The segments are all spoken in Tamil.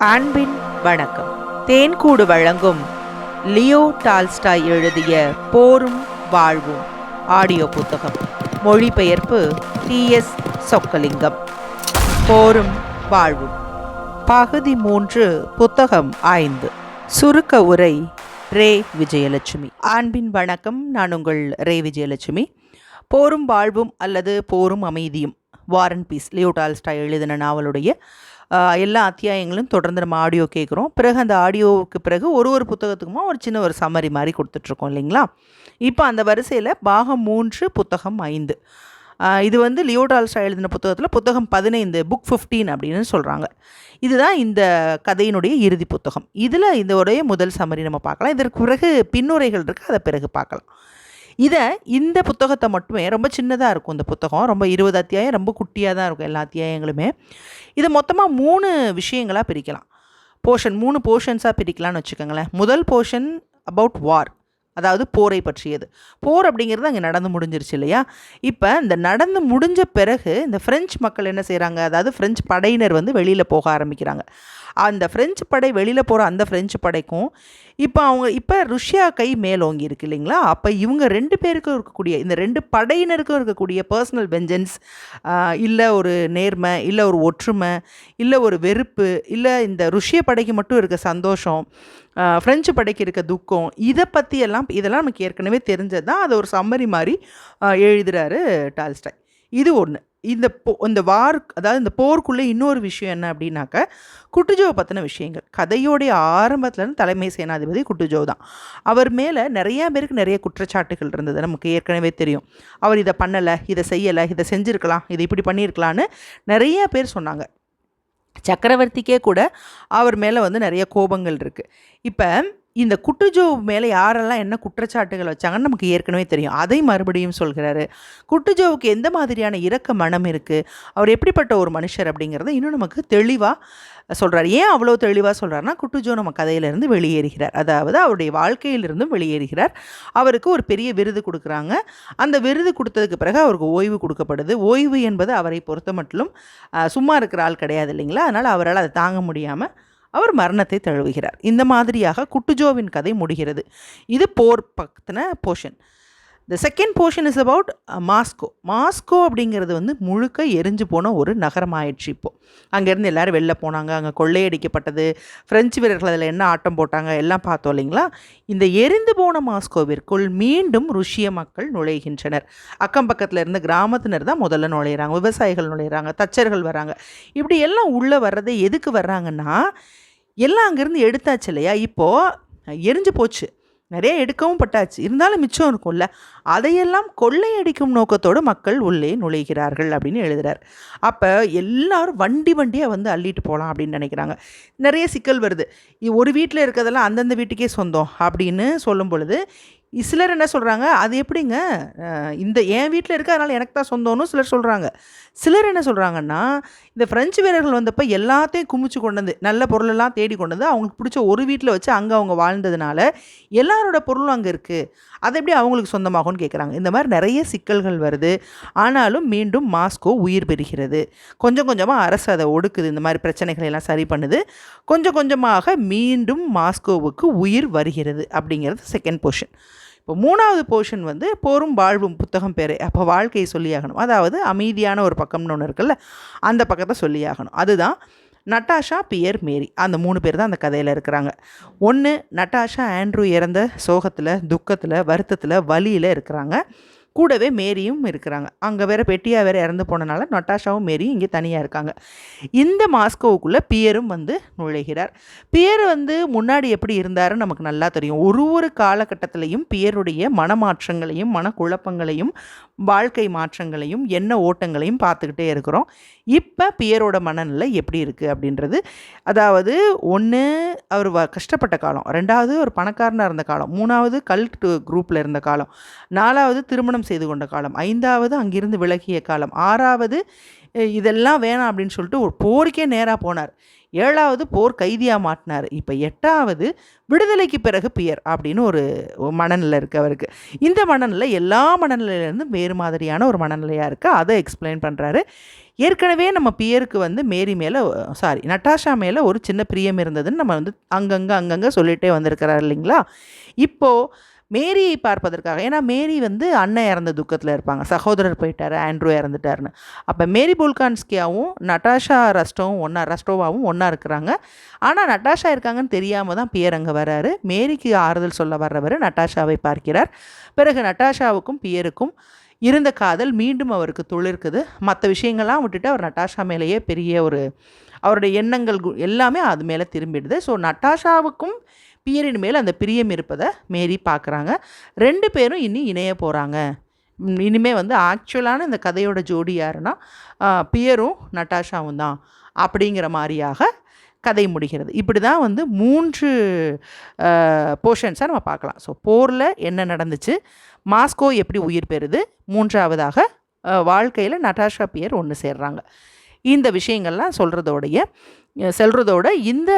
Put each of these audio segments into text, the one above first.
அன்பின் வணக்கம். தேன்கூடு வழங்கும் லியோ டால்ஸ்டாய் எழுதிய போரும் வாழ்வும். ஆடியோ புத்தகம். மொழிபெயர்ப்பு டி எஸ் சொக்கலிங்கம். போரும் வாழ்வும். பகுதி மூன்று புத்தகம் ஐந்து. சுருக்க உரை ரே விஜயலட்சுமி. அன்பின் வணக்கம் நான் உங்கள் ரே விஜயலட்சுமி. போரும் வாழ்வும் அல்லது போரும் அமைதியும். வாரன் பீஸ் லியோ டால்ஸ்டாய் எழுதின நாவலுடைய எல்லா அத்தியாயங்களும் தொடர்ந்து நம்ம ஆடியோ கேட்குறோம் பிறகு அந்த ஆடியோவுக்கு பிறகு ஒரு ஒரு புத்தகத்துக்குமா ஒரு சின்ன ஒரு சம்மரி மாதிரி கொடுத்துட்ருக்கோம் இல்லைங்களா? இப்போ அந்த வரிசையில் பாகம் மூன்று புத்தகம் ஐந்து. இது வந்து லியோ எழுதின புத்தகத்தில் புத்தகம் பதினைந்து புக் ஃபிஃப்டீன் அப்படின்னு சொல்கிறாங்க இதுதான் இந்த கதையினுடைய இறுதி புத்தகம். இதில் இதோடைய முதல் சமரி நம்ம பார்க்கலாம். இதற்கு பிறகு பின்னுரைகள் இருக்குது அதை பிறகு பார்க்கலாம். இதை இந்த புத்தகத்தை மட்டுமே ரொம்ப சின்னதாக இருக்கும் இந்த புத்தகம். ரொம்ப இருபது அத்தியாயம் ரொம்ப குட்டியாக தான் இருக்கும் எல்லா அத்தியாயங்களுமே. இதை மொத்தமாக மூணு விஷயங்களாக பிரிக்கலாம். போர்ஷன் மூணு போர்ஷன்ஸாக பிரிக்கலாம்னு வச்சுக்கோங்களேன். முதல் போர்ஷன் அபவுட் வார் அதாவது போரை பற்றியது. போர் அப்படிங்கிறது அங்கே நடந்து முடிஞ்சிருச்சு இல்லையா? இப்போ இந்த நடந்து முடிஞ்ச பிறகு இந்த ஃப்ரெஞ்சு மக்கள் என்ன செய்கிறாங்க அதாவது ஃப்ரெஞ்சு படையினர் வந்து வெளியில் போக ஆரம்பிக்கிறாங்க. அந்த ஃப்ரெஞ்சு படை வெளியில் போகிற அந்த ஃப்ரெஞ்சு படைக்கும் இப்போ அவங்க இப்போ ருஷ்யா கை மேலோங்கி இருக்கு இல்லைங்களா? அப்போ இவங்க ரெண்டு பேருக்கும் இருக்கக்கூடிய இந்த ரெண்டு படையினருக்கும் இருக்கக்கூடிய பர்சனல் வெஞ்சன்ஸ் இல்லை ஒரு நேர்மை இல்லை ஒரு ஒற்றுமை இல்லை ஒரு வெறுப்பு இல்லை இந்த ருஷ்ய படைக்கு மட்டும் இருக்க சந்தோஷம் ஃப்ரெஞ்சு படைக்கு இருக்க துக்கம் இதை பற்றியெல்லாம் இதெல்லாம் நமக்கு ஏற்கனவே தெரிஞ்சது தான் அதை ஒரு சம்மரி மாதிரி எழுதுகிறாரு டால்ஸ்டாய். இது ஒன்று இந்த போ இந்த வார் அதாவது இந்த போருக்குள்ளே இன்னொரு விஷயம் என்ன அப்படின்னாக்க குட்டுஜோவை பற்றின விஷயங்கள். கதையோடைய ஆரம்பத்துலேருந்து தலைமை சேனாதிபதி குட்டுஜோ தான். அவர் மேலே நிறையா பேருக்கு நிறைய குற்றச்சாட்டுகள் இருந்தது. நமக்கு ஏற்கனவே தெரியும். அவர் இதை பண்ணலை இதை செய்யலை இதை செஞ்சுருக்கலாம் இதை இப்படி பண்ணியிருக்கலான்னு நிறைய பேர் சொன்னாங்க. சக்கரவர்த்திக்கே கூட அவர் மேலே வந்து நிறைய கோபங்கள் இருக்குது இப்போ இந்த குட்டுஜோ மேலே யாரெல்லாம் என்ன குற்றச்சாட்டுகள் வச்சாங்கன்னு நமக்கு ஏற்கனவே தெரியும். அதை மறுபடியும் சொல்கிறாரு. குட்டுஜோவுக்கு எந்த மாதிரியான இரக்க மனம் இருக்குது அவர் எப்படிப்பட்ட ஒரு மனுஷர் அப்படிங்கிறத இன்னும் நமக்கு தெளிவாக சொல்கிறார் ஏன் அவ்வளோ தெளிவாக சொல்கிறாருன்னா குட்டுஜோ நம்ம கதையிலிருந்து வெளியேறுகிறார். அதாவது அவருடைய வாழ்க்கையிலிருந்தும் வெளியேறுகிறார். அவருக்கு ஒரு பெரிய விருது கொடுக்குறாங்க. அந்த விருது கொடுத்ததுக்கு பிறகு அவருக்கு ஓய்வு கொடுக்கப்படுது. ஓய்வு என்பது அவரை பொறுத்த மட்டும் சும்மா இருக்கிற ஆள் கிடையாது இல்லைங்களா? அதனால் அவரால் அதை தாங்க முடியாமல் அவர் மரணத்தை தழுவுகிறார். இந்த மாதிரியாக குட்டுஜோவின் கதை முடிகிறது. இது போர் பத்தின portion the second portion is about Moscow Moscow அப்படிங்கிறது வந்து முழுக்க எரிஞ்சு போன ஒரு நகரம் ஆயிடுச்சு இப்போது அங்கேருந்து எல்லோரும் வெளில போனாங்க அங்கே கொள்ளையடிக்கப்பட்டது ஃப்ரெஞ்சு வீரர்கள் அதில் என்ன ஆட்டம் போட்டாங்க எல்லாம் பார்த்தோம் இல்லைங்களா? இந்த எரிந்து போன மாஸ்கோவிற்குள் மீண்டும் ருஷ்ய மக்கள் நுழைகின்றனர். அக்கம் பக்கத்தில் இருந்த கிராமத்தினர் தான் முதல்ல நுழையிறாங்க விவசாயிகள் நுழையிறாங்க தச்சர்கள் வராங்க. இப்படி எல்லாம் உள்ளே வர்றதே எதுக்கு வர்றாங்கன்னா எல்லாம் அங்கேருந்து எடுத்தாச்சு இல்லையா? இப்போது எரிஞ்சு போச்சு. நிறைய எடுக்கவும் பட்டாச்சு. இருந்தாலும் மிச்சம் இருக்கும்ல. அதையெல்லாம் கொள்ளையடிக்கும் நோக்கத்தோடு மக்கள் உள்ளே நுழைகிறார்கள் அப்படின்னு எழுதுறார். அப்போ எல்லாரும் வண்டி வண்டியாக வந்து அள்ளிட்டு போகலாம் அப்படின்னு நினைக்கிறாங்க. நிறைய சிக்கல் வருது. ஒரு வீட்டில் இருக்கிறதெல்லாம் அந்தந்த வீட்டுக்கே சொந்தம் அப்படின்னு சொல்லும் பொழுது சிலர் என்ன சொல்கிறாங்க அது எப்படிங்க? இந்த என் வீட்டில் இருக்க அதனால் எனக்கு தான் சொந்தம்னு சிலர் சொல்கிறாங்க சிலர் என்ன சொல்கிறாங்கன்னா இந்த ஃப்ரெஞ்சு வீரர்கள் வந்தப்போ எல்லாத்தையும் குமிச்சு கொண்டு வந்து நல்ல பொருளெல்லாம் தேடி கொண்டு வந்து அவங்களுக்கு பிடிச்ச ஒரு வீட்டில் வச்சு அங்கே அவங்க வாழ்ந்ததுனால எல்லாரோட பொருளும் அங்கே இருக்குது அது எப்படி அவங்களுக்கு சொந்தமாகும்னு கேட்குறாங்க இந்த மாதிரி நிறைய சிக்கல்கள் வருது. ஆனாலும் மீண்டும் மாஸ்கோ உயிர் பெறுகிறது. கொஞ்சம் கொஞ்சமாக அரசு அதை ஒடுக்குது. இந்த மாதிரி பிரச்சனைகளை எல்லாம் சரி பண்ணுது. கொஞ்சம் கொஞ்சமாக மீண்டும் மாஸ்கோவுக்கு உயிர் வருகிறது அப்படிங்கிறது செகண்ட் போர்ஷன் இப்போ மூணாவது போர்ஷன் வந்து போரும் வாழ்வும் புத்தகம் பேர். அப்போ வாழ்க்கையை சொல்லியாகணும். அதாவது அமைதியான ஒரு பக்கம்னு ஒன்று இருக்குல்ல அந்த பக்கத்தை சொல்லியாகணும். அதுதான் நட்டாஷா பியர் மேரி. அந்த மூணு பேர் தான் அந்த கதையில் இருக்கிறாங்க. ஒன்று நட்டாஷா ஆண்ட்ரூ இறந்த சோகத்தில் துக்கத்தில் வருத்தத்தில் வலியில் இருக்கிறாங்க. கூடவே மேரியும் இருக்கிறாங்க. அங்கே வேற பெட்டியாக வேற இறந்து போனனால நட்டாஷாவும் மேரியும் இங்கே தனியாக இருக்காங்க. இந்த மாஸ்கோவுக்குள்ளே பியரும் வந்து நுழைகிறார். பியர் வந்து முன்னாடி எப்படி இருந்தாருன்னு நமக்கு நல்லா தெரியும். ஒரு ஒரு காலகட்டத்திலையும் பியருடைய மனமாற்றங்களையும் மனக்குழப்பங்களையும் வாழ்க்கை மாற்றங்களையும் எண்ண ஓட்டங்களையும் பார்த்துக்கிட்டே இருக்கிறோம். இப்போ பியரோட மனநிலை எப்படி இருக்குது அப்படின்றது. அதாவது ஒன்று அவர் வ கஷ்டப்பட்ட காலம். ரெண்டாவது ஒரு பணக்காரனாக இருந்த காலம். மூணாவது கல்ட் குரூப்பில் இருந்த காலம். நாலாவது திருமணம் செய்து கொண்ட காலம். ஐந்தாவது அங்கிருந்து விலகிய காலம். ஆறாவது இதெல்லாம் வேணாம் அப்படின்னு சொல்லிட்டு ஒரு போருக்கே நேராக போனார். ஏழாவது போர் கைதியாக மாட்டினார். இப்போ எட்டாவது விடுதலைக்கு பிறகு பியர் அப்படின்னு ஒரு மனநிலை இருக்குது அவருக்கு. இந்த மனநிலை எல்லா மனநிலையிலேருந்து வேறு மாதிரியான ஒரு மனநிலையாக இருக்குது அதை எக்ஸ்பிளைன் பண்ணுறாரு ஏற்கனவே நம்ம பியருக்கு வந்து மேரி மேலே சாரி நட்டாஷா மேலே ஒரு சின்ன பிரியம் இருந்ததுன்னு நம்ம வந்து அங்கங்கே அங்கங்கே சொல்லிகிட்டே வந்திருக்கிறார் இல்லைங்களா? இப்போது மேரியை பார்ப்பதற்காக. ஏன்னா மேரி வந்து அண்ணன் இறந்த துக்கத்தில் இருப்பாங்க. சகோதரர் போயிட்டார் ஆண்ட்ரூ இறந்துட்டாருன்னு. அப்போ மேரி புல்கான்ஸ்கியாவும் நட்டாஷா ரஸ்டோவும் ஒன்றா ரஸ்டோவாவும் ஒன்றா இருக்கிறாங்க. ஆனால் நட்டாஷா இருக்காங்கன்னு தெரியாமல் தான் பியர் அங்கே வராரு. மேரிக்கு ஆறுதல் சொல்ல வர்றவர் நட்டாஷாவை பார்க்கிறார். பிறகு நட்டாஷாவுக்கும் பியருக்கும் இருந்த காதல் மீண்டும் அவருக்கு துளிர்க்குது. மற்ற விஷயங்கள்லாம் விட்டுட்டு அவர் நட்டாஷா மேலேயே பெரிய ஒரு அவருடைய எண்ணங்கள் கு- எல்லாமே அது மேலே திரும்பிடுது. ஸோ நட்டாஷாவுக்கும் பியரின் மேல் அந்த பிரியம் இருப்பதை மேரி பார்க்குறாங்க. ரெண்டு பேரும் இனி இணைய போகிறாங்க இனிமே வந்து ஆக்சுவலான இந்த கதையோட ஜோடி யாருன்னா பியரும் நட்டாஷாவும் தான் அப்படிங்கிற மாதிரியாக கதை முடிகிறது. இப்படி தான் வந்து மூன்று போர்ஷன்ஸாக நம்ம பார்க்கலாம். ஸோ போரில் என்ன நடந்துச்சு? மாஸ்கோ எப்படி உயிர் பெறுது? மூன்றாவதாக வாழ்க்கையில் நட்டாஷா பியர் ஒன்று சேர்றாங்க. இந்த விஷயங்கள்லாம் சொல்கிறதோடைய செல்றதோட இந்த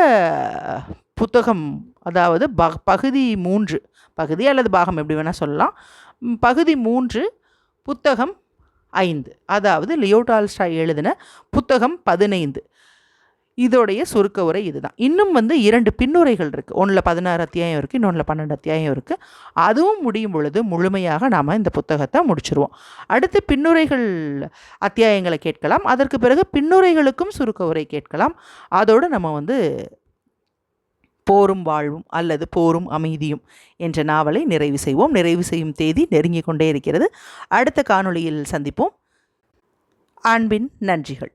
புத்தகம் அதாவது ப பகுதி மூன்று பகுதி அல்லது பாகம் எப்படி வேணால் சொல்லலாம். பகுதி மூன்று புத்தகம் ஐந்து. அதாவது லியோடால்ஸ்டாய் எழுதின புத்தகம் பதினைந்து. இதோடைய சுருக்க உரை இதுதான். இன்னும் வந்து இரண்டு பின்னுரைகள் இருக்குது ஒன்றில் பதினாறு அத்தியாயம் இருக்குது இன்னொன்றில் பன்னெண்டு அத்தியாயம் இருக்குது அதுவும் முடியும் பொழுது முழுமையாக நாம் இந்த புத்தகத்தை முடிச்சிருவோம். அடுத்து பின்னுரைகள் அத்தியாயங்களை கேட்கலாம். அதற்கு பிறகு பின்னுரைகளுக்கும் சுருக்க உரை கேட்கலாம். அதோடு நம்ம வந்து போரும் வாழ்வும் அல்லது போரும் அமைதியும் என்ற நாவலை நிறைவு செய்வோம். நிறைவு செய்யும் தேதி நெருங்கிக் கொண்டே இருக்கிறது. அடுத்த காணொளியில் சந்திப்போம். அன்பின் நன்றிகள்.